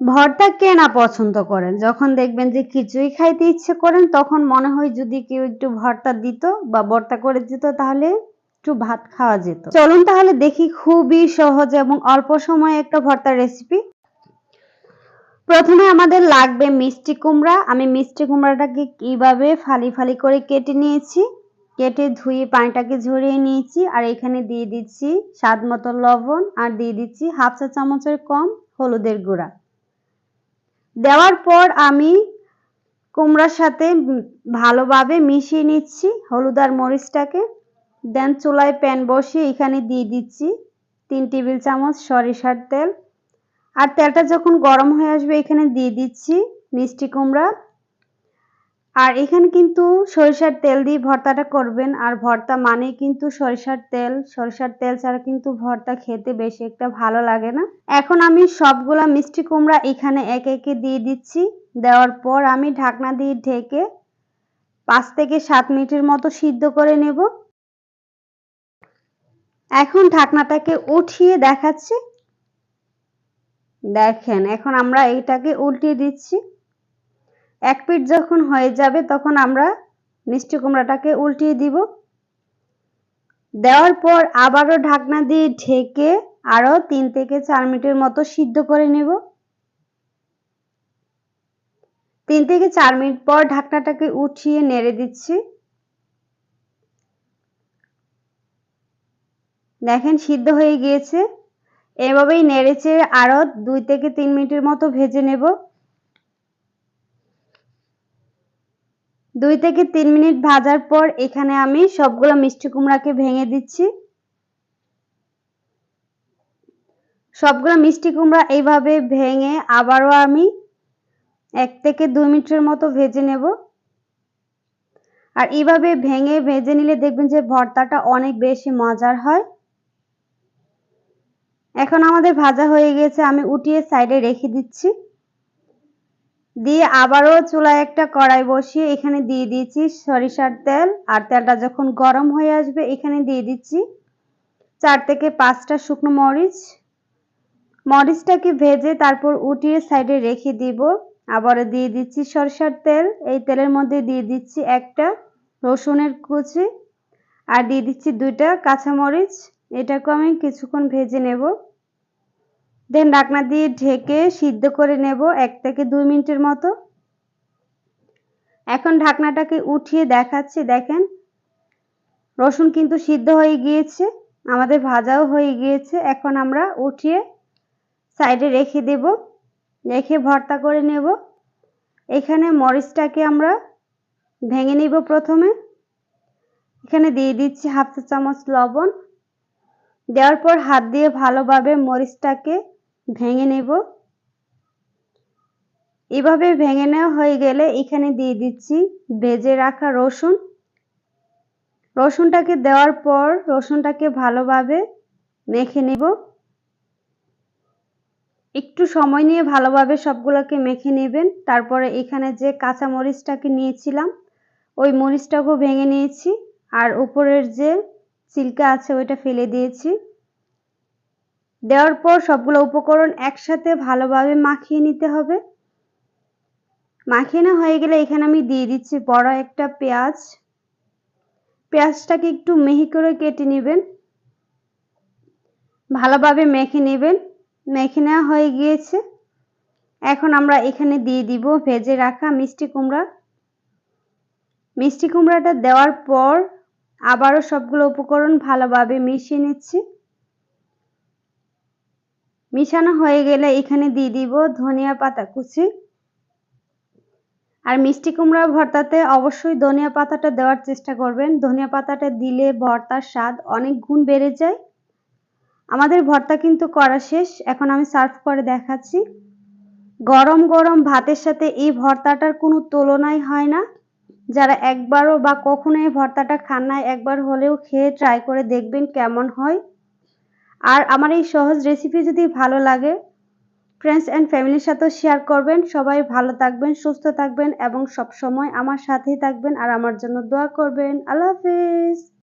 ভর্তা কে না পছন্দ করেন। যখন দেখবেন যে খিচুড়ি খাইতে ইচ্ছে করেন, তখন মনে হয় যদি কেউ একটু ভর্তা দিত বা ভর্তা করে দিত, তাহলে একটু ভাত খাওয়া যেত। চলুন তাহলে দেখি খুবই সহজ এবং অল্প সময়ে একটা ভর্তার রেসিপি প্রথমে আমাদের লাগবে মিষ্টি কুমড়া। আমি মিষ্টি কুমড়াটাকে কীভাবে ফালি ফালি করে কেটে নিয়েছি, কেটে ধুয়ে পানিটাকে ঝরিয়ে নিয়েছি, আর এখানে দিয়ে দিচ্ছি স্বাদ মতো লবণ, আর দিয়ে দিচ্ছি হাফ চা চামচের কম হলুদের গুঁড়া। দেওয়ার পর আমি কুমড়ার সাথে ভালোভাবে মিশিয়ে নিচ্ছি, হলুদ আর মরিচটাকে। দেন চুলায় প্যান বসিয়ে এখানে দিয়ে দিচ্ছি তিন টেবিল চামচ সরিষার তেল। আর তেলটা যখন গরম হয়ে আসবে, এখানে দিয়ে দিচ্ছি মিষ্টি কুমড়া। আর এখানে কিন্তু সরিষার তেল দিয়ে ভর্তাটা করবেন। আর ভর্তা মানে কিন্তু সরিষার তেল। সরিষার তেল ছাড়া কিন্তু ভর্তা খেতে বেশি একটা ভালো লাগে না। এখন আমি সবগুলা মিষ্টি কুমড়া এখানে একে একে দিয়ে দিচ্ছি। দেওয়ার পর আমি ঢাকনা দিয়ে ঢেকে পাঁচ থেকে সাত মিনিটের মতো সিদ্ধ করে নেব। এখন ঢাকনাটাকে উঠিয়ে দেখাচ্ছি। দেখেন, এখন আমরা এইটাকে উল্টিয়ে দিচ্ছি। এক পিঠ যখন হয়ে যাবে, তখন আমরা মিষ্টি কুমড়াটাকে উল্টিয়ে দিব। দেওয়ার পর আবারও ঢাকনা দিয়ে ঢেকে আরও তিন থেকে চার মিনিটের মতো সিদ্ধ করে নেব। তিন থেকে চার মিনিট পর ঢাকনাটাকে উঠিয়ে নেড়ে দিচ্ছি। দেখেন, সিদ্ধ হয়ে গিয়েছে। এভাবেই নেড়েছে আরও দুই থেকে তিন মিনিটের মতো ভেজে নেব। দুই থেকে তিন মিনিট ভাজার পর এখানে আমি সবগুলো মিষ্টি কুমড়াকে ভেঙে দিচ্ছি। সবগুলো মিষ্টি কুমড়া এইভাবে ভেঙে আবারও আমি এক থেকে দুই মিনিটের মতো ভেজে নেব। আর এইভাবে ভেঙে ভেজে নিলে দেখবেন যে ভর্তাটা অনেক বেশি মজার হয়। এখন আমাদের ভাজা হয়ে গেছে, আমি উঠিয়ে সাইডে রেখে দিচ্ছি। দিয়ে আবারও চুলায় একটা কড়াই বসিয়ে এখানে দিয়ে দিয়েছি সরিষার তেল। আর তেলটা যখন গরম হয়ে আসবে, এখানে দিয়ে দিচ্ছি চার থেকে পাঁচটা শুকনো মরিচ। মরিচটাকে ভেজে তারপর উঠিয়ে সাইডে রেখে দিব। আবারও দিয়ে দিচ্ছি সরিষার তেল। এই তেলের মধ্যে দিয়ে দিচ্ছি একটা রসুনের কুচি। আর দিয়ে দিচ্ছি দুইটা কাঁচামরিচ। এটাকে আমি কিছুক্ষণ ভেজে নেব। দেন ঢাকনা দিয়ে ঢেকে সিদ্ধ করে নেব এক থেকে দুই মিনিটের মতো। এখন ঢাকনাটাকে উঠিয়ে দেখাচ্ছি, দেখেন। রসুন কিন্তু সিদ্ধ হয়ে গিয়েছে, আমাদের ভাজাও হয়ে গিয়েছে। এখন আমরা উঠিয়ে সাইডে রেখে দেব, রেখে ভর্তা করে নেব। এখানে মরিচটাকে আমরা ভেঙে নিব প্রথমে। এখানে দিয়ে দিচ্ছি হাফ চা চামচ লবণ। দেওয়ার পর হাত দিয়ে ভালোভাবে মরিচটাকে ভেঙে নেব। এভাবে ভেঙে নেওয়া হয়ে গেলে এখানে দিয়ে দিচ্ছি ভেজে রাখা রসুন। রসুনটাকে দেওয়ার পর রসুনটাকে ভালোভাবে মেখে নিব। একটু সময় নিয়ে ভালোভাবে সবগুলোকে মেখে নেবেন। তারপরে এখানে যে কাঁচা মরিচটাকে নিয়েছিলাম, ওই মরিচটাকেও ভেঙে নিয়েছি। আর উপরের যে সিল্কা আছে ওইটা ফেলে দিয়েছি। দেওয়ার পর সবগুলো উপকরণ একসাথে ভালোভাবে মাখিয়ে নিতে হবে। মাখিয়ে না হয়ে গেলে এখানে আমি দিয়ে দিচ্ছি বড় একটা পেঁয়াজ। পেঁয়াজটাকে একটু মিহি করে কেটে নেবেন। ভালোভাবে মেখে নেবেন। মেখে নেওয়া হয়ে গিয়েছে। এখন আমরা এখানে দিয়ে দিব ভেজে রাখা মিষ্টি কুমড়া। মিষ্টি কুমড়াটা দেওয়ার পর আবারও সবগুলো উপকরণ ভালোভাবে মিশিয়ে নিচ্ছি। মিশানো হয়ে গেলে এখানে দিয়ে দিব ধনিয়া পাতা কুচি। আর মিষ্টি কুমড়া ভর্তাতে অবশ্যই ধনিয়া পাতাটা দেওয়ার চেষ্টা করবেন। ধনিয়া পাতাটা দিলে ভর্তার স্বাদ অনেক গুণ বেড়ে যায়। আমাদের ভর্তা কিন্তু করা শেষ, এখন আমি সার্ভ করে দেখাচ্ছি। গরম গরম ভাতের সাথে এই ভর্তাটার কোনো তুলনাই হয় না। যারা একবারও বা কখনো এই ভর্তাটা খান না একবার হলেও খেয়ে ট্রাই করে দেখবেন কেমন হয়। আর আমার এই সহজ রেসিপি যদি ভালো লাগে ফ্রেন্ডস অ্যান্ড ফ্যামিলির সাথেও শেয়ার করবেন। সবাই ভালো থাকবেন, সুস্থ থাকবেন এবং সব সময় আমার সাথেই থাকবেন আর আমার জন্য দোয়া করবেন। আল্লাহ হাফিজ।